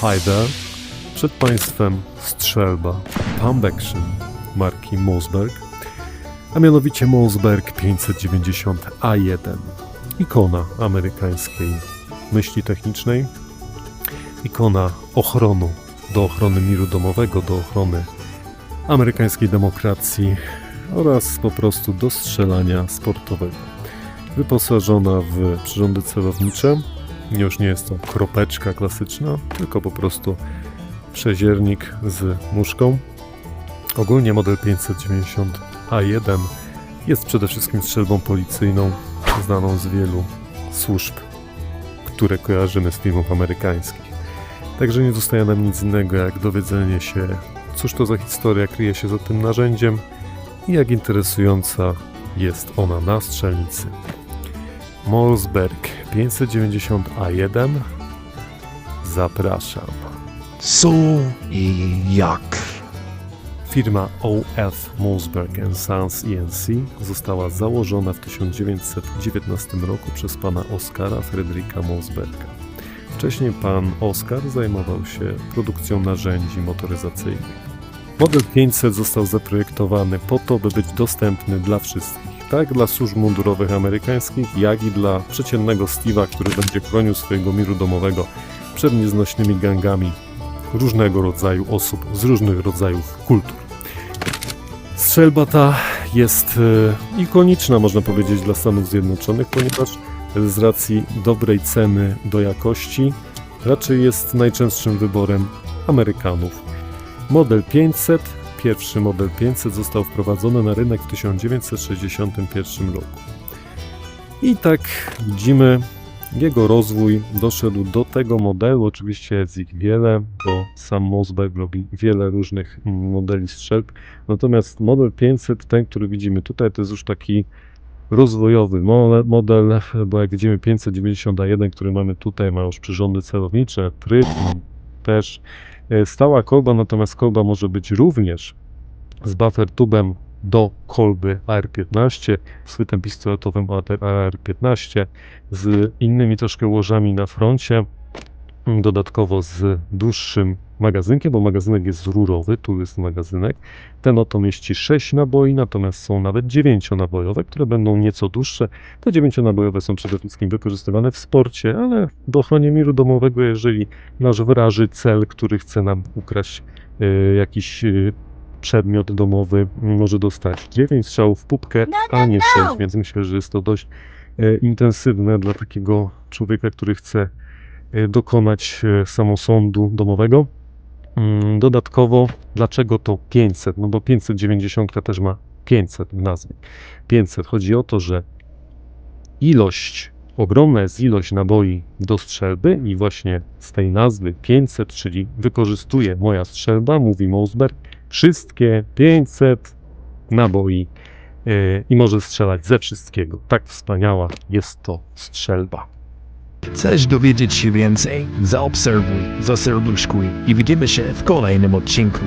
Hi there. Przed Państwem strzelba Pump Action marki Mossberg, a mianowicie Mossberg 590A1. Ikona amerykańskiej myśli technicznej, ikona ochronu do ochrony miru domowego, do ochrony amerykańskiej demokracji oraz po prostu do strzelania sportowego. Wyposażona w przyrządy celownicze, już nie jest to kropeczka klasyczna, tylko po prostu przeziernik z muszką. Ogólnie model 590A1 jest przede wszystkim strzelbą policyjną, znaną z wielu służb, które kojarzymy z filmów amerykańskich. Także nie zostaje nam nic innego jak dowiedzenie się, cóż to za historia kryje się za tym narzędziem i jak interesująca jest ona na strzelnicy. Morsberg 590A1 Zapraszam. Co i jak? Firma OF Mossberg Sons ENC została założona w 1919 roku przez pana Oskara Fryderyka Mossberga. Wcześniej pan Oskar zajmował się produkcją narzędzi motoryzacyjnych. Model 500 został zaprojektowany po to, by być dostępny dla wszystkich. Tak dla służb mundurowych amerykańskich, jak i dla przeciętnego Steve'a, który będzie chronił swojego miru domowego przed nieznośnymi gangami różnego rodzaju osób z różnych rodzajów kultur. Strzelba ta jest e, ikoniczna, można powiedzieć, dla Stanów Zjednoczonych, ponieważ z racji dobrej ceny do jakości raczej jest najczęstszym wyborem Amerykanów. Model 500, pierwszy model 500 został wprowadzony na rynek w 1961 roku. I tak widzimy, jego rozwój doszedł do tego modelu. Oczywiście jest ich wiele, bo sam Mossberg robi wiele różnych modeli strzelb. Natomiast model 500, ten, który widzimy tutaj, to jest już taki rozwojowy mo- model, bo jak widzimy 591, który mamy tutaj, ma już przyrządy celownicze, tryb też stała kolba, natomiast kolba może być również z buffer tubem do kolby AR-15, z chwytem pistoletowym AR-15, z innymi troszkę łożami na froncie, dodatkowo z dłuższym magazynkiem, bo magazynek jest rurowy, tu jest magazynek. Ten oto mieści 6 naboi, natomiast są nawet 9-nabojowe, które będą nieco dłuższe. Te 9-nabojowe są przede wszystkim wykorzystywane w sporcie, ale w ochronie miru domowego, jeżeli nasz wraży cel, który chce nam ukraść e, jakiś e, przedmiot domowy, może dostać 9 strzałów w pupkę, a nie 6, więc myślę, że jest to dość e, intensywne dla takiego człowieka, który chce dokonać e, samosądu domowego. Mm, Dodatkowo, dlaczego to 500? No bo 590 też ma 500 w nazwie. 500 chodzi o to, że ilość, ogromna jest ilość naboi do strzelby i właśnie z tej nazwy 500, czyli wykorzystuje moja strzelba, mówi Mossberg, wszystkie 500 naboi yy, i może strzelać ze wszystkiego. Tak wspaniała jest to strzelba. Chcesz dowiedzieć się więcej? Zaobserwuj, zaserduszkuj i widzimy się w kolejnym odcinku.